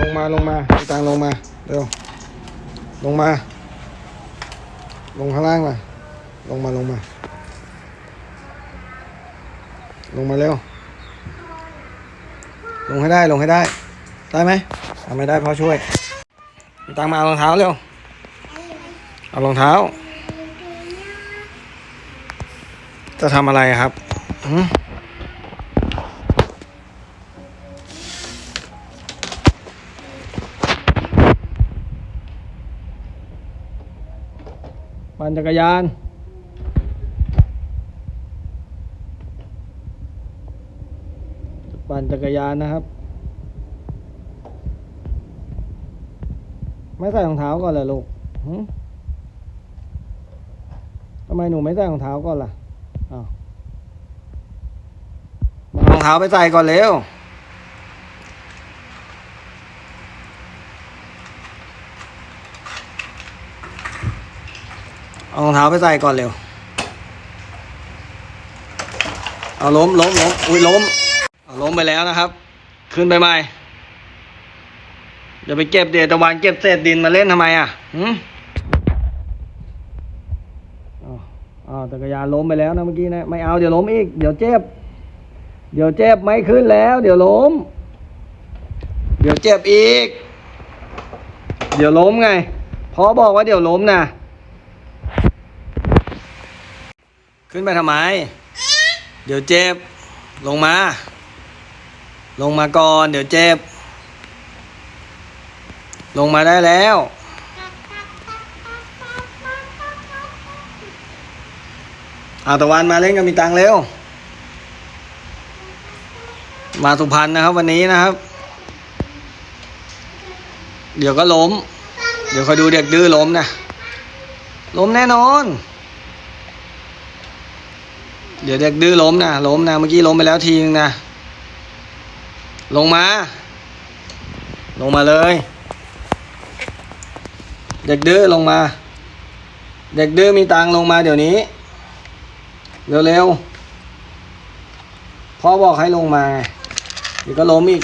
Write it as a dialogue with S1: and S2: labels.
S1: ลงมาลงมามีตังลงมาเร็วลงมา ลงข้างล่างมาลงมาลงมา ลงมาเร็ว ลงให้ได้ลงให้ได้ ได้ไหมทำไม่ได้พ่อช่วยมีตังมาเอารองเท้าเร็ว เอารองเท้า จะทำอะไรครับ ปั่นจักรยานปั่นจักรยานนะครับ ไม่ใส่รองเท้าก่อนเหรอลูกทำไมหนูไม่ใส่รองเท้าก่อนล่ะอ้าวรองเท้าไปใส่ก่อนเร็ว เอารองเท้าไปใส่ก่อนเร็ว เอาล้มล้มล้มอุ้ยล้ม เอาล้มไปแล้วนะครับ ขึ้นไปใหม่อย่าไปเก็บเดตะวันเก็บเศษดินมาเล่นทำไมอะหืมอ้าวอ้าวจักรยานล้มไปแล้วนะเมื่อกี้นะ ไม่เอาเดี๋ยวล้มอีก เดี๋ยวเจ็บ เดี๋ยวเจ็บไม่ขึ้นแล้ว เดี๋ยวล้ม เดี๋ยวเจ็บอีก เดี๋ยวล้มไงพอบอกว่าเดี๋ยวล้มนะ ขึ้นไปทำไม เดี๋ยวเจ็บ ลงมา ลงมาก่อน เดี๋ยวเจ็บ ลงมาได้แล้วอาตะวันมาเล่นกับมีตังเร็ว มาสุพรรณนะครับวันนี้นะครับ เดี๋ยวก็ล้ม เดี๋ยวคอยดูเด็กดื้อล้มนะ ล้มแน่นอน เดี๋ยวเด็กดื้อล้มนะล้มนะเมื่อกี้ล้มไปแล้วทีนึงนะลงมา ลงมาเลย เด็กดื้อลงมา เด็กดื้อมีตังลงมาเดี๋ยวนี้ เร็วๆพ่อบอกให้ลงมาเดี๋ยวก็ล้มอีก